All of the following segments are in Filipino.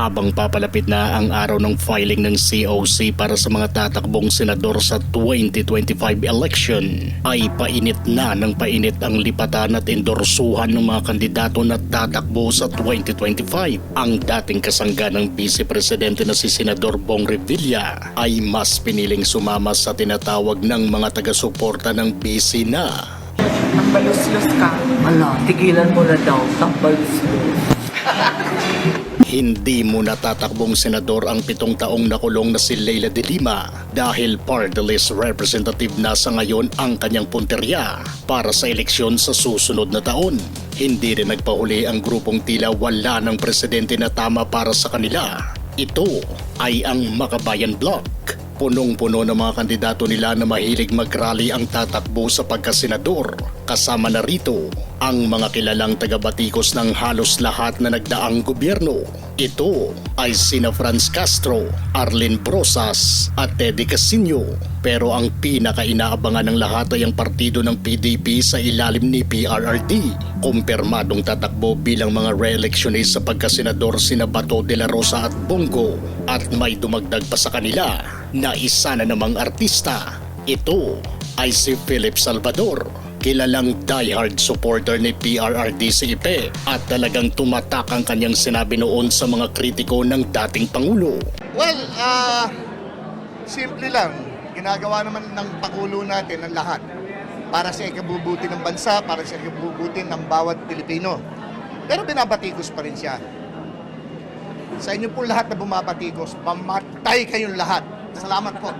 Habang papalapit na ang araw ng filing ng COC para sa mga tatakbong senador sa 2025 election, ay painit na ng painit ang lipatan at endorsuhan ng mga kandidato na tatakbo sa 2025. Ang dating kasangga ng Vice Presidente na si Senador Bong Revilla ay mas piniling sumama sa tinatawag ng mga taga-suporta ng BC na Tambaluslus ka. Ala, tigilan mo na daw. Tambaluslus. Hindi mo natatakbong senador ang pitong taong nakulong na si Leila de Lima dahil party list representative na sa ngayon ang kanyang punterya para sa eleksyon sa susunod na taon. Hindi rin nagpahuli ang grupong tila wala ng presidente na tama para sa kanila. Ito ay ang Makabayan Block. Punong-puno ng mga kandidato nila na mahilig mag-rally ang tatakbo sa pagkasenador. Kasama na rito ang mga kilalang taga-batikos ng halos lahat na nagdaang gobyerno. Ito ay sina Franz Castro, Arlene Brosas at Teddy Casino. Pero ang pinaka-inaabangan ng lahat ay ang partido ng PDP sa ilalim ni PRRD. Kumpirmadong tatakbo bilang mga re-electionist sa pagkasenador sina Bato de la Rosa at Bongo. At may dumagdag pa sa kanila na isa na namang artista. Ito ay si Philip Salvador kilalang diehard supporter ni PRRD sa IPE at talagang tumatak ang kanyang sinabi noon sa mga kritiko ng dating Pangulo. Well, ah, simple lang. Ginagawa naman ng Pangulo natin ang lahat para sa ikabubuti ng bansa, para sa ikabubuti ng bawat Pilipino. Pero binabatikos pa rin siya. Sa inyo po lahat na bumabatikos, mamatay kayong lahat. Salamat po.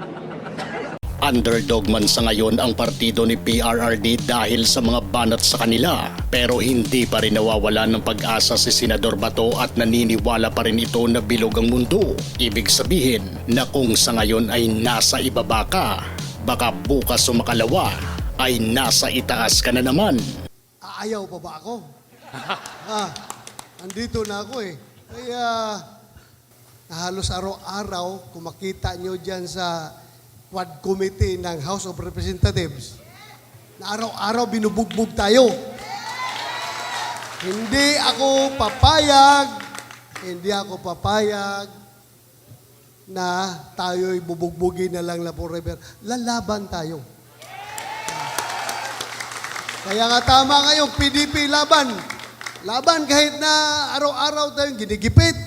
Underdog man sa ngayon ang partido ni PRRD dahil sa mga banat sa kanila pero hindi pa rin nawawala ng pag-asa si Senador Bato at naniniwala pa rin ito na bilog ang mundo. Ibig sabihin na kung sa ngayon ay nasa ibaba ka, baka bukas o makalawa ay nasa itaas ka na naman. Aayaw pa ba ako? ah, andito na ako eh. Kaya halos araw-araw, kung makita nyo dyan sa Quad Committee ng House of Representatives, na araw-araw binubugbog tayo. Hindi ako papayag, hindi ako papayag na tayo'y bubugbugin na lang na forever. Lalaban tayo. Kaya nga tama ngayon, PDP laban. Laban kahit na araw-araw tayong ginigipit,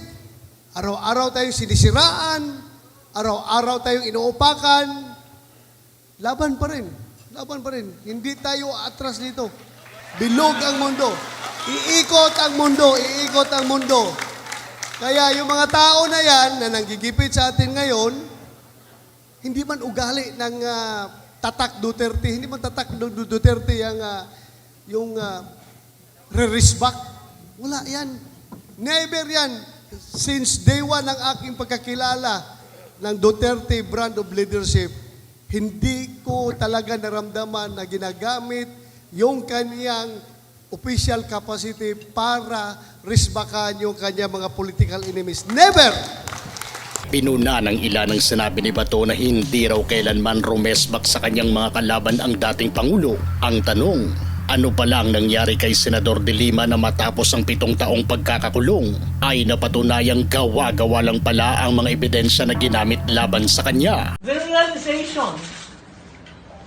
araw-araw tayong sinisiraan, araw-araw tayong inuupakan, laban pa rin. Laban pa rin. Hindi tayo atras dito. Bilog ang mundo. Iikot ang mundo. Iikot ang mundo. Kaya yung mga tao na yan na nanggigipit sa atin ngayon, hindi man ugali ng ah, tatak Duterte, hindi man tatak du- du- Duterte ah, yung uh, re-respect. Wala yan. Never yan. Since day one ng aking pagkakilala ng Duterte brand of leadership, hindi ko talaga naramdaman na ginagamit yung kanyang official capacity para risbakan yung kanyang mga political enemies. Never! Pinuna ng ilan ang sinabi ni Bato na hindi raw kailanman rumesbak sa kanyang mga kalaban ang dating Pangulo. Ang tanong, ano pa lang nangyari kay Senador De Lima na matapos ang pitong taong pagkakakulong ay napatunayang gawa-gawa lang pala ang mga ebidensya na ginamit laban sa kanya. the realization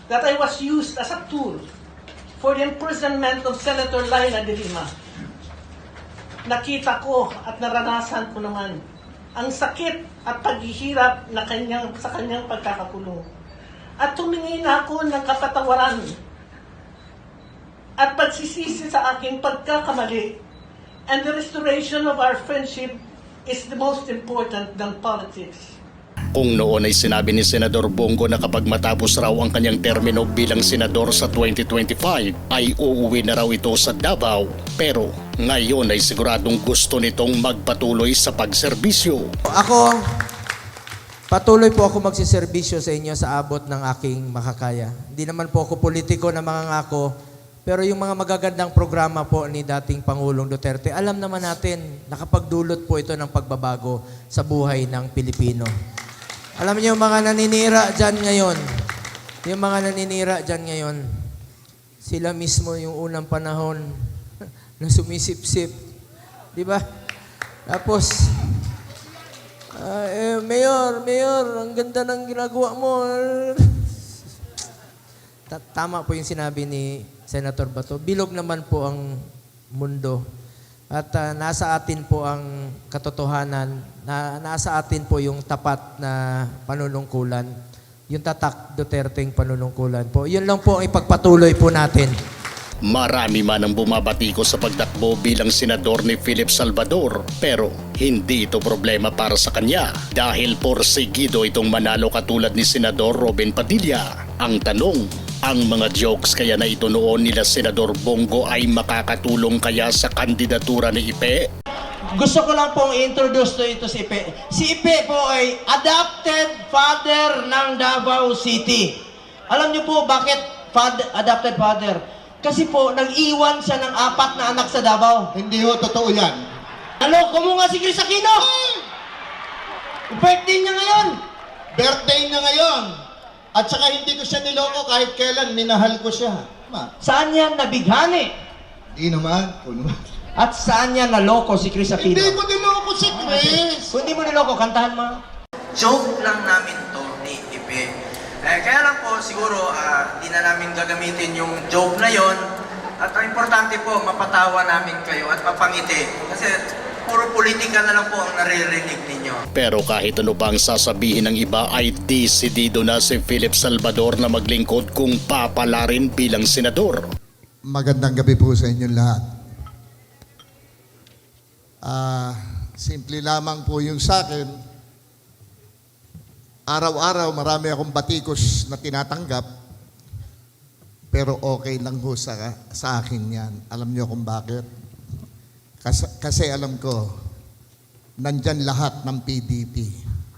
that I was used as a tool for the imprisonment of Senator Laila de Lima. Nakita ko at naranasan ko naman ang sakit at paghihirap na kanyang, sa kanyang pagkakakulong. At tumingi na ako ng kapatawaran at pagsisisi sa aking pagkakamali. And the restoration of our friendship is the most important than politics. Kung noon ay sinabi ni Senador Bongo na kapag matapos raw ang kanyang termino bilang senador sa 2025 ay uuwi na raw ito sa Davao. Pero ngayon ay siguradong gusto nitong magpatuloy sa pagserbisyo. Ako, patuloy po ako magsiservisyo sa inyo sa abot ng aking makakaya. Hindi naman po ako politiko na mangangako Pero yung mga magagandang programa po ni dating Pangulong Duterte, alam naman natin, nakapagdulot po ito ng pagbabago sa buhay ng Pilipino. Alam niyo yung mga naninira dyan ngayon, yung mga naninira dyan ngayon, sila mismo yung unang panahon na sumisip-sip. Di ba? Tapos, ah, eh, Mayor, Mayor, ang ganda ng ginagawa mo. Ta- Tama po yung sinabi ni Senator Bato. Bilog naman po ang mundo. At ah, nasa atin po ang katotohanan, na, nasa atin po yung tapat na panunungkulan, yung tatak Duterteng panunungkulan po. Yun lang po ang ipagpatuloy po natin. Marami man ang bumabati ko sa pagtakbo bilang senador ni Philip Salvador pero hindi ito problema para sa kanya dahil porsigido itong manalo katulad ni Senador Robin Padilla. Ang tanong, ang mga jokes kaya na ito noon nila Senador Bongo ay makakatulong kaya sa kandidatura ni Ipe? Gusto ko lang pong i-introduce to ito si Ipe. Si Ipe po ay adopted father ng Davao City. Alam niyo po bakit father, adopted father? Kasi po, nag-iwan siya ng apat na anak sa Davao. Hindi ho, totoo yan. Naloko mo nga si Chris Aquino! Birthday niya ngayon! Birthday niya ngayon. At saka hindi ko siya niloko kahit kailan, minahal ko siya. Ma, Saan niya nabighani? di naman. At saan niya naloko si Chris Aquino? Hindi ko niloko si Chris. Kung hindi mo niloko, kantahan mo. Joke lang namin to ni Ipe. Eh, kaya lang po, siguro, ah, di na namin gagamitin yung joke na yon. At ang importante po, mapatawa namin kayo at mapangiti. Kasi puro politika na lang po ang naririnig ninyo. Pero kahit ano bang sasabihin ng iba ay desidido na si Philip Salvador na maglingkod kung papalarin bilang senador. Magandang gabi po sa inyong lahat. Ah, simple lamang po yung sa akin. Araw-araw marami akong batikos na tinatanggap. Pero okay lang po sa, sa akin yan. Alam niyo kung bakit? Kasi, kasi alam ko, nandyan lahat ng PDP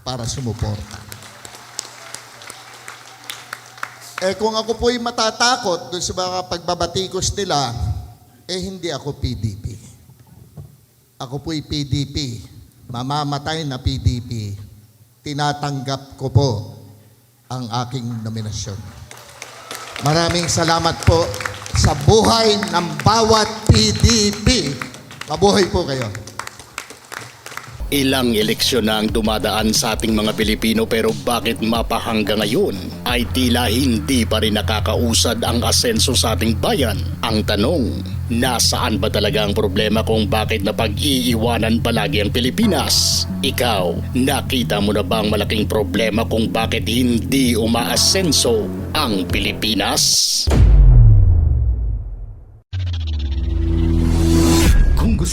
para sumuporta. Eh kung ako po'y matatakot doon sa mga pagbabatikos nila, eh hindi ako PDP. Ako po'y PDP. Mamamatay na PDP. Tinatanggap ko po ang aking nominasyon. Maraming salamat po sa buhay ng bawat PDP. Mabuhay po kayo. Ilang eleksyon na ang dumadaan sa ating mga Pilipino pero bakit mapahangga ngayon ay tila hindi pa rin nakakausad ang asenso sa ating bayan? Ang tanong, nasaan ba talaga ang problema kung bakit napag-iiwanan palagi ang Pilipinas? Ikaw, nakita mo na ba ang malaking problema kung bakit hindi umaasenso ang Pilipinas?